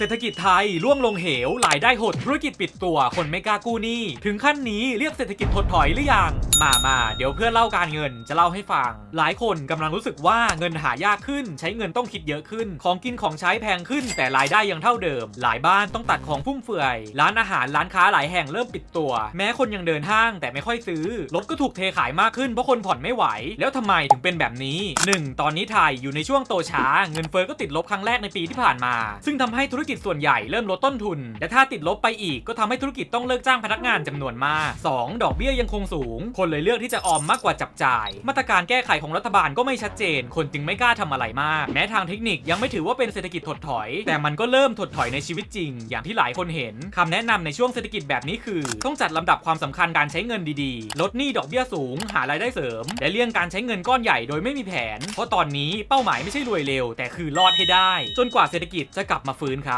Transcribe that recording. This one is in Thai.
เศรษฐกิจไทยล่วงลงเหวหลายได้หดธุรกิจปิดตัวคนไม่กล้ากู้หนี้ ถึงขั้นนี้เรียกเศรษฐกิจถดถอยหรือยัง มามาเดี๋ยวเพื่อนเล่าการเงินจะเล่าให้ฟัง หลายคนกำลังรู้สึกว่าเงินหายากขึ้น ใช้เงินต้องคิดเยอะขึ้น ของกินของใช้แพงขึ้น แต่รายได้ยังเท่าเดิม หลายบ้านต้องตัดของฟุ่มเฟือย ร้านอาหารร้านค้าหลายแห่งเริ่มปิดตัว แม้คนยังเดินห้างแต่ไม่ค่อยซื้อรถก็ถูกเทขายมากขึ้นเพราะคนผ่อนไม่ไหว แล้วทำไมถึงเป็นแบบนี้ 1. ตอนนี้ไทยอยู่ในช่วงโตช้า เงินเฟ้อก็ติดลบครั้งแรกในปีที่ผ่านมา ซึ่งทำให้ธุรกิจส่วนใหญ่เริ่มลดต้นทุน และถ้าติดลบไปอีกก็ทำให้ธุรกิจต้องเลิกจ้างพนักงานจำนวนมาก 2. ดอกเบี้ยยังคงสูง คนเลยเลือกที่จะออมมากกว่าจับจ่าย มาตรการแก้ไขของรัฐบาลก็ไม่ชัดเจน คนจึงไม่กล้าทำอะไรมาก แม้ทางเทคนิคยังไม่ถือว่าเป็นเศรษฐกิจถดถอย แต่มันก็เริ่มถดถอยในชีวิตจริง อย่างที่หลายคนเห็นคำแนะนำในช่วงเศรษฐกิจแบบนี้คือ ต้องจัดลำดับความสำคัญการใช้เงินดีๆ ลดหนี้ดอกเบี้ยสูง หารายได้เสริม และเลี่ยงการใช้เงินก้อนใหญ่โดยไม่มีแผน เพราะตอนนี้เป้าหมายไม่ใช่รวยเร็ว แต่คือรอดให้ได้ จนกว่าเศรษฐกิจจะกลับมาฟื้นครับ